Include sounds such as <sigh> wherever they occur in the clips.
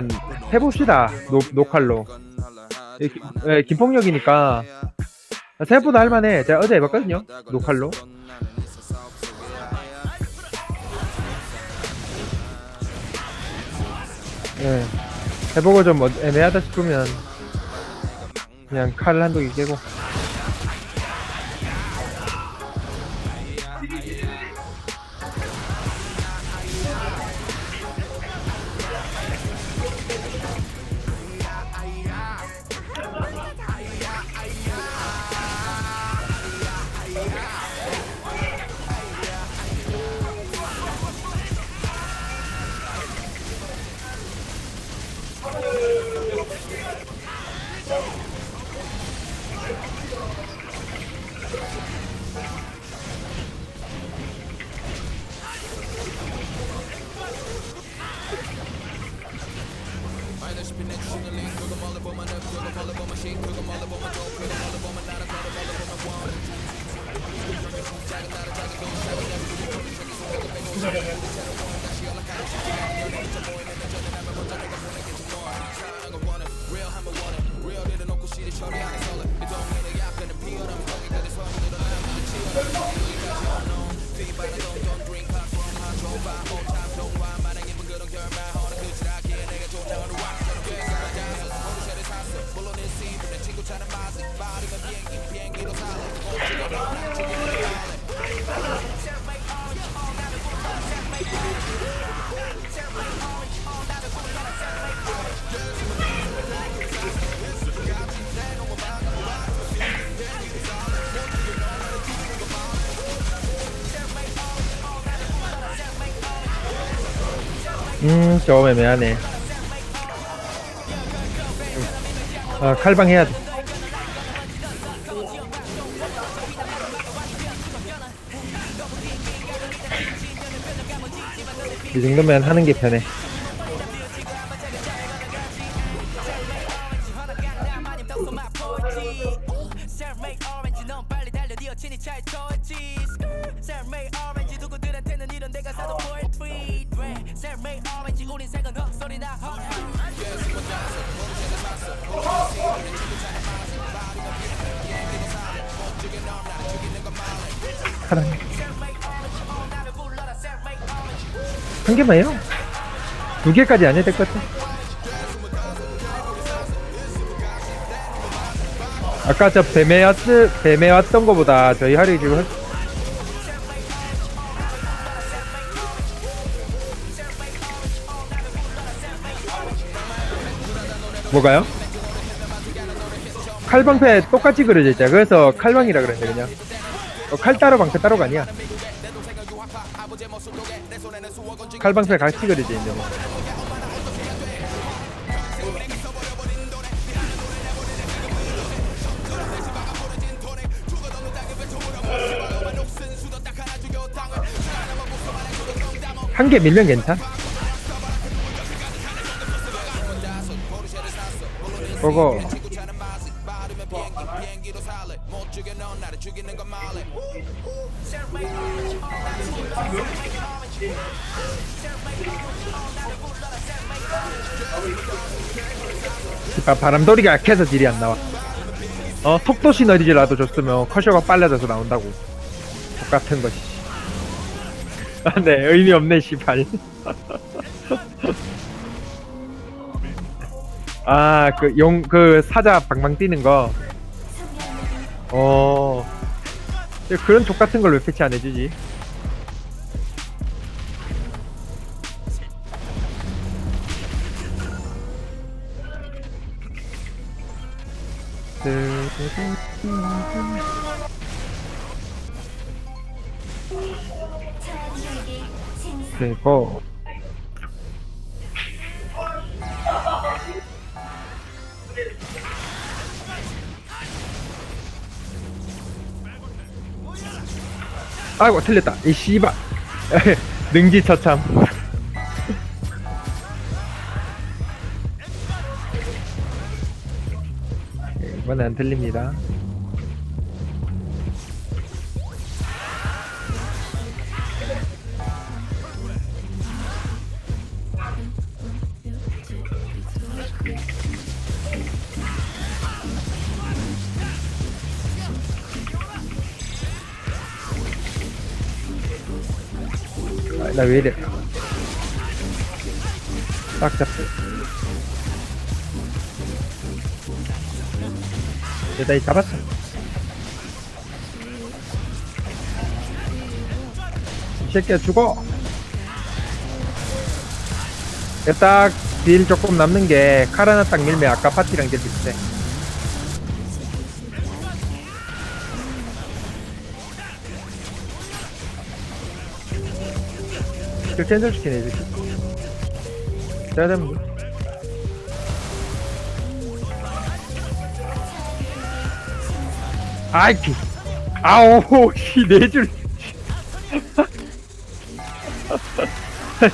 한번 해봅시다. 노, 노칼로. 예, 김폭력이니까 생각보다 할만해. 제가 어제 해봤거든요. 노칼로. 예. 해보고 좀 어- 애매하다 싶으면 그냥 칼개 깨고. 음, 조금 애매하네. 아, 칼방 해야 돼. 이 정도면 하는 게 편해. 셀 우린 색은 헛소리나 헛 하나. 한 개만요? 두 개까지 안 해야 될 것 같아. 아까 저 뱀에 왔, 뱀에 왔던 거보다 저희 할이 지금 뭐가요? 칼방패 똑같이 그려져 있잖아. 그래서 칼방이라 그랬는데 그냥. 어, 칼 따로 방패 따로가 아니야. 칼방패 같이 그려져 있는 거. 한 개 밀면 괜찮? 그거 아, 바람돌이가 약해서 딜이 안 나와. 어, 속도 시너지라도 줬으면 커쇼가 빨라져서 나온다고. 똑같은 것이. 아, 네, 의미 없네, 씨발. <laughs> 아, 그 용, 그 사자 방방 뛰는 거. 어. 근데 그런 족 같은 걸 왜 패치 안 해주지? 그리고 아이고 틀렸다. 이 씨발. <laughs> 능지 처참. <laughs> 이번엔 안 틀립니다 나 왜 이래? 딱 잡고. 내가 이 잡았어. 이 새끼야 죽어. 딱 딜 조금 남는 게 카라나 딱 밀면 아까 파티랑 딜 비슷해 그 캔슬 시키네 이제. 돼. 아이 기 아오 씨네줄 <laughs>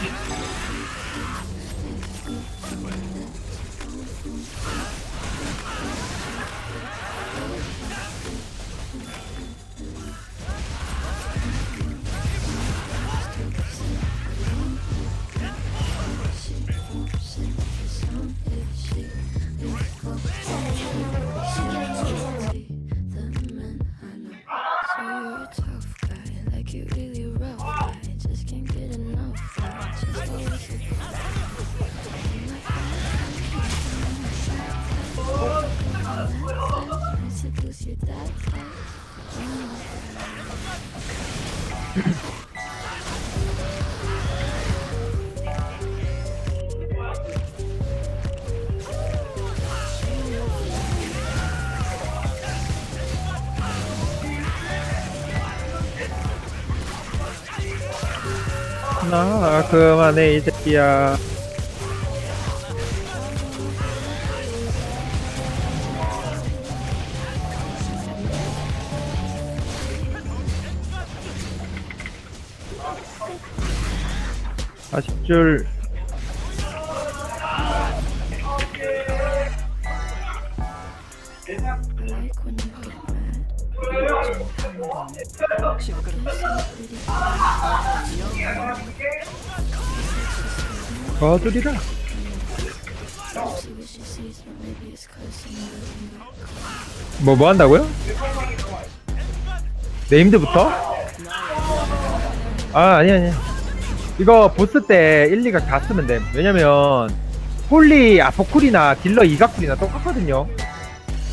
<laughs> 나 그만해 이 새끼야 아십 줄 I like when you get mad. 거들이라 뭐 뭐 한다고요? 네임드부터? 아 아니 아니 이거 보스 때 1, 2각 다 쓰면 돼 왜냐면 홀리 아포쿨이나 딜러 이가쿨이나 똑같거든요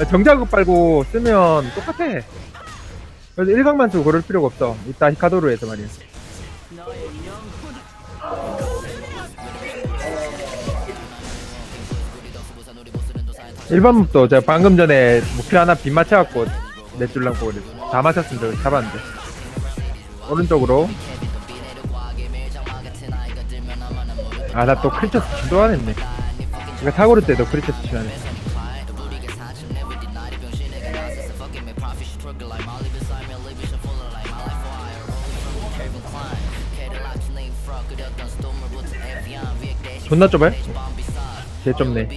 정자극 빨고 쓰면 똑같아. 그래서 1각만 쓰고 그럴 필요가 없어. 이따 히카도로 해서 말이야. 일반 몹도 제가 방금 전에 목표 하나 빗 맞춰갖고 내줄라고 그랬어. 다 맞췄으면 저 잡았는데. 오른쪽으로. 아 나 또 크리처스 진도 안 했네. 이거 타고를 때도 크리처스 치면 해 존나 좁아요? 개 좁네.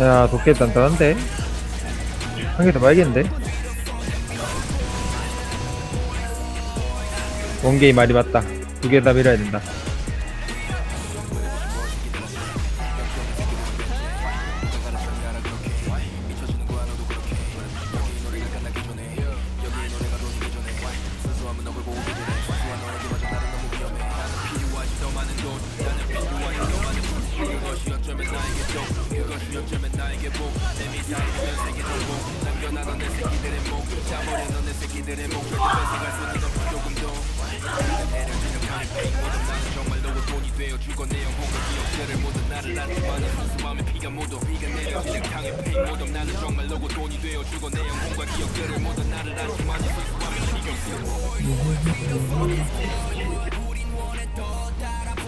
야 도깨 단단한데? 한 개더 봐야겠는데 원게임 말이 맞다. 두 개 다 밀어야 된다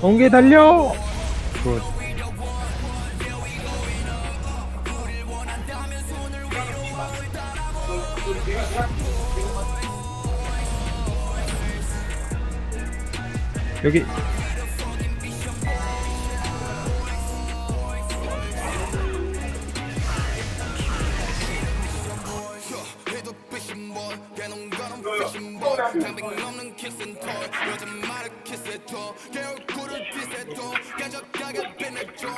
원게 달려! 굿. 여기 장백이 없는 키스는 더 여자 말을 키스해도 걔 얼굴을 비세도 가져다가 빛내줘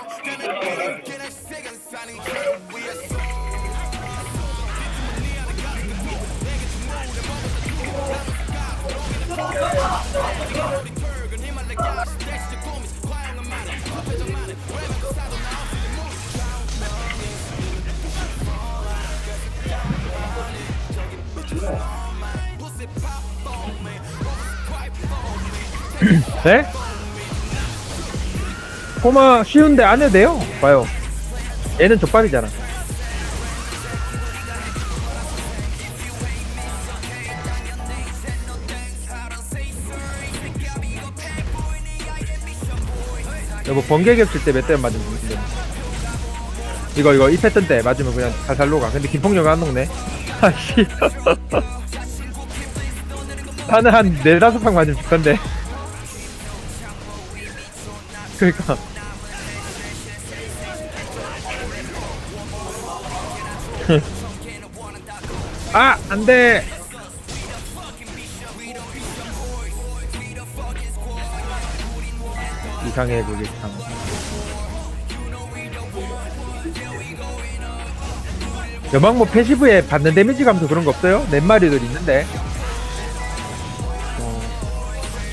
네? 꼬마 쉬운데 안 해도 돼요? 봐요. 얘는 족밥이잖아. 여보 번개 겹칠 때 몇 대 맞으면 죽는데 이거 이거 이 패턴 때 맞으면 그냥 살살 녹아. 근데 김풍녀가 안 녹네. <laughs> 아씨. 나는 한 네다섯 방 맞으면 죽던데 그러니까. <laughs> 아 안돼. 이상해 그게 참. 여망모 패시브에 받는 데미지 감소 그런 거 없어요? 넷 마리들 있는데. 어,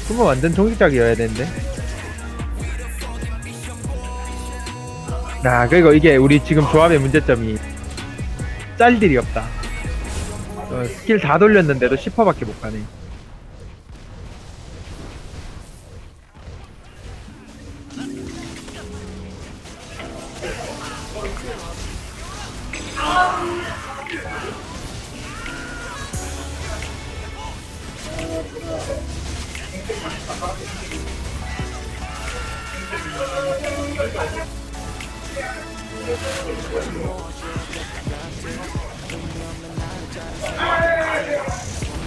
그러면 완전 종식작이어야 되는데 아 그리고 이게 우리 지금 조합의 문제점이 짤들이 없다. 어, 스킬 다 돌렸는데도 10%밖에 못 가네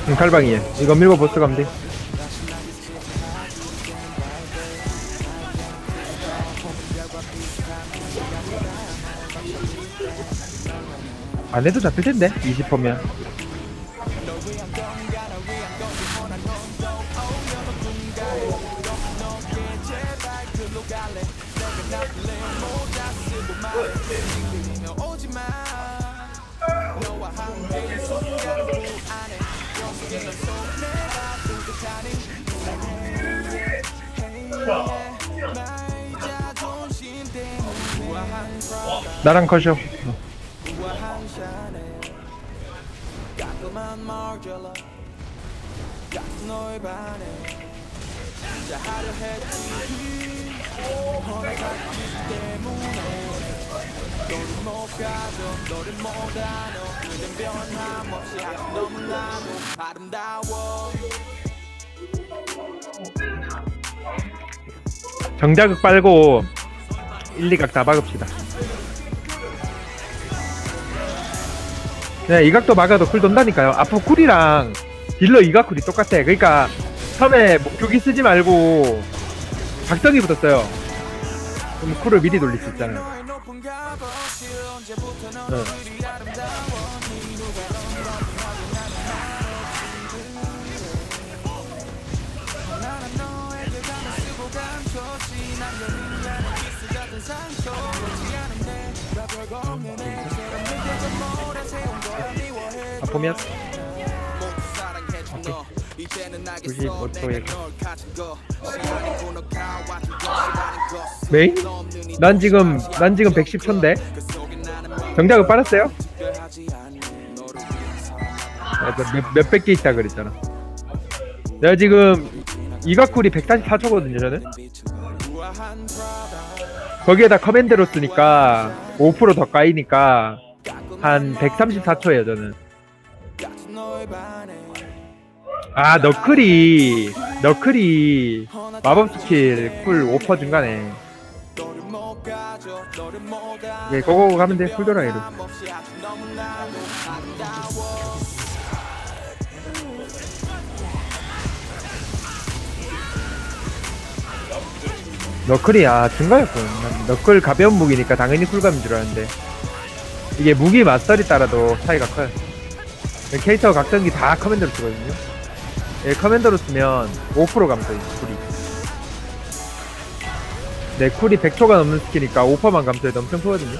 응, 칼방이에 이거 밀고 보스 가면 돼. 안 해도 잡힐 텐데 20%면 나랑 컷이요 정자극 빨고 1, 2각 다 박읍시다. 네, 이각도 막아도 쿨 돈다니까요. 앞으로 쿨이랑 딜러 이각 쿨이 똑같아. 그러니까 처음에 목표기 쓰지 말고 각성기 붙었어요. 그럼 쿨을 미리 돌릴 수 있잖아요. 응. 아, 보면 95초에 메인? 난 지금 난 지금 110초인데 정작은 빨았어요? 맞아, 몇, 몇백 개 있다 그랬잖아. 내가 지금 이가쿨이 144초거든요 저는. 거기에다 커맨드로 쓰니까 5%더 까이니까 한 134초예요 저는 아 너클이 너클이 마법 스킬 쿨5% 증가네 예 고고 가면 돼 쿨돌아 이로 너클이 아 증가였군. 난 너클 가벼운 무기니까 당연히 쿨감인 줄 알았는데 이게 무기 마스터리 따라도 차이가 커요. 캐릭터 각성기 다 커맨더로 쓰거든요. 예, 커맨더로 쓰면 5% 감소해요, 쿨이. 네, 쿨이 100초가 넘는 스킬이니까 5%만 감소해도 엄청 크거든요.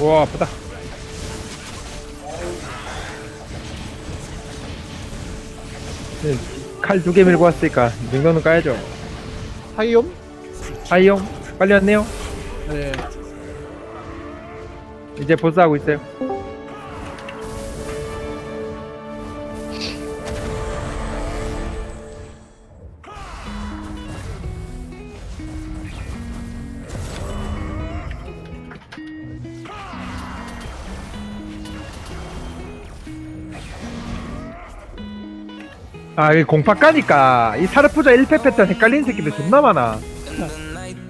와, 아프다. 네, 칼두 개 밀고 왔으니까 이 정도는 까야죠. 하이옴? 하이용, 빨리 왔네요. 네. 이제 보스하고 있어요. 아, 이 공파 까니까. 이 사르푸자 1패 패턴 헷갈리는 새끼들 존나 많아.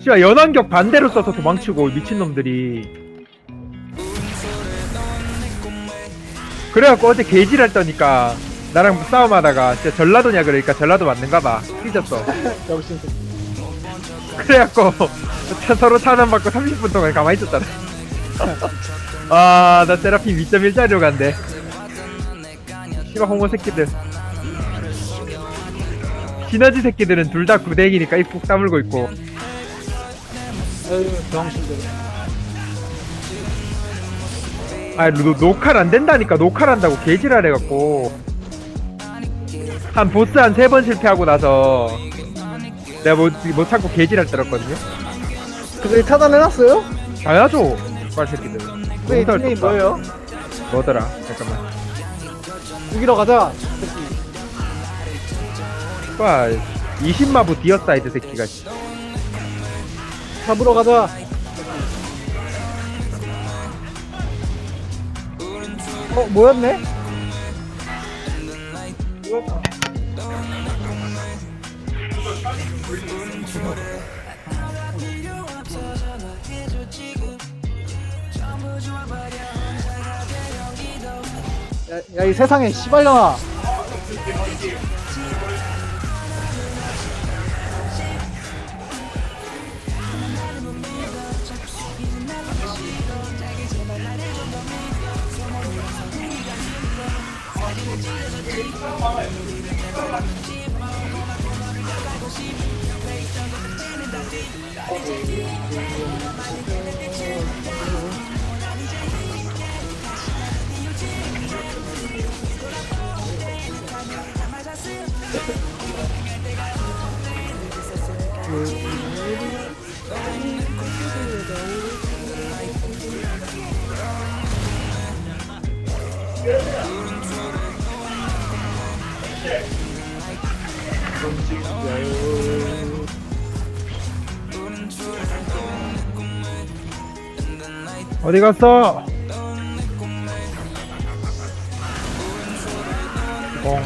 씨발 연환격 반대로 써서 도망치고 미친 놈들이. 그래갖고 어제 게이지를 떠니까 나랑 싸움하다가 진짜 전라도냐 그러니까 전라도 맞는가봐. 삐졌어. <laughs> 그래갖고 차- 서로 차단받고 30분 동안 가만히 있었잖아. 아나 세라핀 2.1짜리로 간대. 씨발 호모 새끼들 시너지 새끼들은 둘 다 구대기니까 입국 다물고 있고 에휴 병신들. 아, 노, 녹화를 안 된다니까 녹화를 한다고 개지랄 해갖고 한 보스 한 세 번 실패하고 나서 내가 못, 못 참고 개지랄 떨었거든요 그들 차단해놨어요? 당연하죠 말 새끼들 닉네임 덥다. 뭐예요? 뭐더라 잠깐만 죽이러 가자. 와 20마부 디어사이드 새끼가 씨. 잡으러 가자. 어 뭐였네? 뭐였다. 야이 세상에 씨발년아 Yeah. 어디 갔어? 공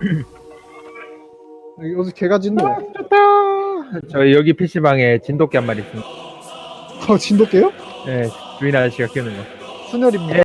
<clears throat> 여기서 개가 짖노 좋다. 저희 여기 PC방에 진돗개 한 마리 있습니다. 어 진돗개요? 네 주인 아저씨가 키우는 거. 순혈입니다